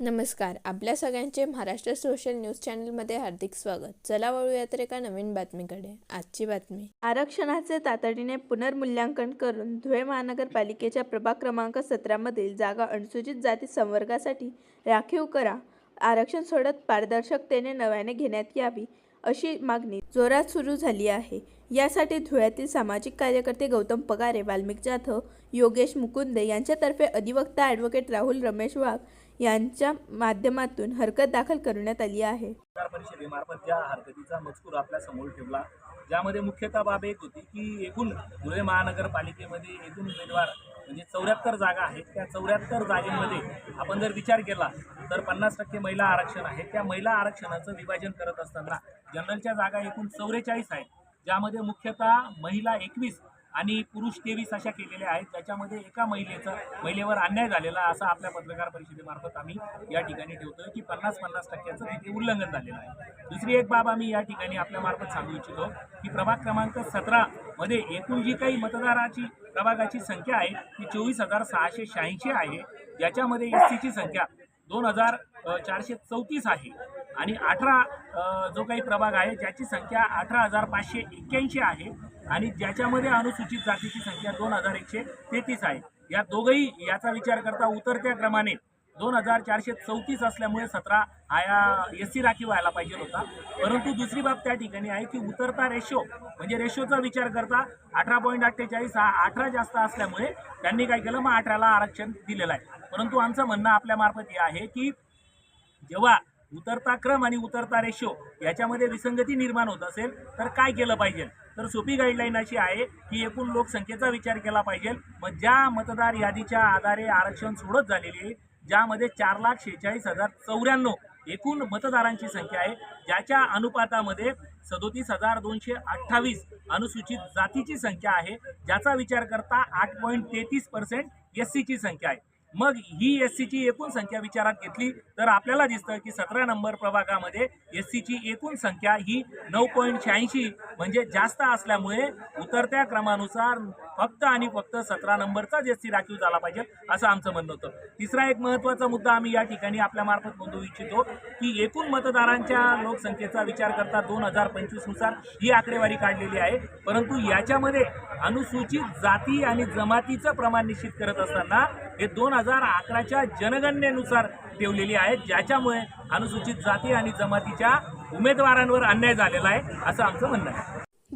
नमस्कार. आपल्या सगळ्यांचे महाराष्ट्र सोशल न्यूज चॅनलमध्ये हार्दिक स्वागत. चला वळूया तर एका नवीन बातमीकडे. आजची बातमी. आरक्षणाचे तातडीने पुनर्मूल्यांकन करून धुळे महानगरपालिकेच्या प्रभाग क्रमांक सतरामधील जागा अनुसूचित जाती संवर्गासाठी राखीव करा. आरक्षण सोडत पारदर्शकतेने नव्याने घेण्यात यावी अशी मागणी जोरात सुरू झाली आहे. यासाठी धुळ्यातील सामाजिक कार्यकर्ते गौतम पगारे वाल्मिक जाधव योगेश मुकुंदे यांच्यातर्फे अधिवक्ता ॲडव्होकेट राहुल रमेश वाघ यांच्या माध्यमातून हरकत दाखल करण्यात आली आहे. परिषदेमार्फत ज्या हरकतीचा मजकूर आपल्यासमोर ठेवला ज्यामध्ये मुख्यतः बाब एक होती की एकूण धुळे महानगरपालिकेमध्ये एकूण उमेदवार म्हणजे चौऱ्याहत्तर जागा आहेत. त्या चौऱ्याहत्तर जागेमध्ये आपण जर विचार केला तर पन्नास टक्के महिला आरक्षण आहे. त्या महिला आरक्षणाचं विभाजन करत असताना जनरलच्या जागा एकूण चौवेचाळीस आहेत. ज्यामध्ये मुख्यतः महिला एकवीस आणि पुरुष तेवीस अशा केलेल्या आहेत. त्याच्यामध्ये एका महिलेचा महिलेवर अन्याय झालेला असा आपल्या पत्रकार परिषदेमार्फत आम्ही या ठिकाणी ठेवतोय की पन्नास पन्नास टक्क्याचं तिथे उल्लंघन झालेलं आहे. दुसरी एक बाब आम्ही या ठिकाणी आपल्यामार्फत सांगू इच्छितो की प्रभाग क्रमांक सतरामध्ये एकूण जी काही मतदाराची प्रभागाची संख्या आहे ती चोवीस हजार सहाशे शहाऐंशी आहे. ज्याच्यामध्ये एस सीची संख्या दोन हजार चारशे चौतीस आहे. आणि अठरा जो काही प्रभाग आहे ज्याची संख्या अठरा हजार पाचशे एक्क्याऐंशी आहे आणि ज्याच्यामध्ये अनुसूचित जातीची संख्या दोन हजार एकशे तेहतीस आहे. या दोघंही याचा विचार करता उतरत्या क्रमाने दोन हजार चारशे चौतीस असल्यामुळे सतरा हा या एस सी राखीव व्हायला पाहिजे होता. परंतु दुसरी बाब त्या ठिकाणी आहे की उतरता रेशो म्हणजे रेशोचा विचार करता अठरा पॉईंट अठ्ठेचाळीस हा अठरा जास्त असल्यामुळे त्यांनी काय केलं मग अठराला आरक्षण दिलेलं आहे. परंतु आमचं म्हणणं आपल्या मार्फत हे आहे की जेव्हा उतरता क्रम आणि उतरता रेशो याच्यामध्ये विसंगती निर्माण होत असेल तर काय केलं पाहिजे? तर सोपी गाईडलाईन अशी आहे की एकूण लोकसंख्येचा विचार केला पाहिजे. मग ज्या मतदार यादीच्या आधारे आरक्षण सोडत झालेली आहे ज्यामध्ये चार लाख शेहेचाळीस हजार चौऱ्याण्णव एकूण मतदारांची संख्या आहे ज्याच्या अनुपातामध्ये सदोतीस हजार दोनशे अठ्ठावीस अनुसूचित जातीची संख्या आहे ज्याचा विचार करता आठ पॉईंट तेहतीस पर्सेंट एस सीची संख्या आहे. मग ही एस सीची एकूण संख्या विचारात घेतली तर आपल्याला दिसतं की सतरा नंबर प्रभागामध्ये एस सीची एकूण संख्या ही नऊ पॉईंट शहाऐंशी म्हणजे जास्त असल्यामुळे उतरत्या क्रमानुसार फक्त आणि फक्त सतरा नंबरचाच एस सी राखीव झाला पाहिजे असं आमचं म्हणणं होतं. तिसरा एक महत्त्वाचा मुद्दा आम्ही या ठिकाणी आपल्यामार्फत नोंदवू इच्छितो की एकूण मतदारांच्या लोकसंख्येचा विचार करता दोन हजार पंचवीसनुसार ही आकडेवारी काढलेली आहे. परंतु याच्यामध्ये अनुसूचित जाती आणि जमातीचं प्रमाण निश्चित करत असताना हे दोन हजार अकराच्या जनगणनेनुसार ठेवलेली आहेत ज्याच्यामुळे अनुसूचित जाती आणि जमातीच्या उमेदवारांवर अन्याय झालेला आहे असं आमचं म्हणणं आहे.